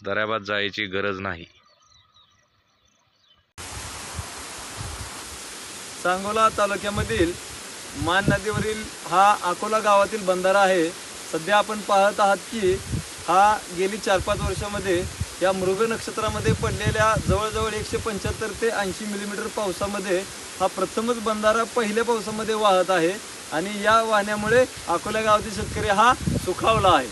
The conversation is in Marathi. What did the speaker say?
दर्याबाद जायची गरज नाही. सांगोला तालुक्यामधील मान नदीवरील हा अकोला गावातील बंधारा आहे. सध्या आपण पाहत आहात की हा गेली चार पाच वर्षामध्ये या मृग नक्षत्रामध्ये पडलेल्या जवळजवळ एकशे पंच्याहत्तर ते ऐंशी मिलीमीटर पावसामध्ये हा प्रथमच बंधारा पहिल्या पावसामध्ये वाहत आहे. आणि या वाहण्यामुळे अकोला गावातील शेतकरी हा सुखावला आहे.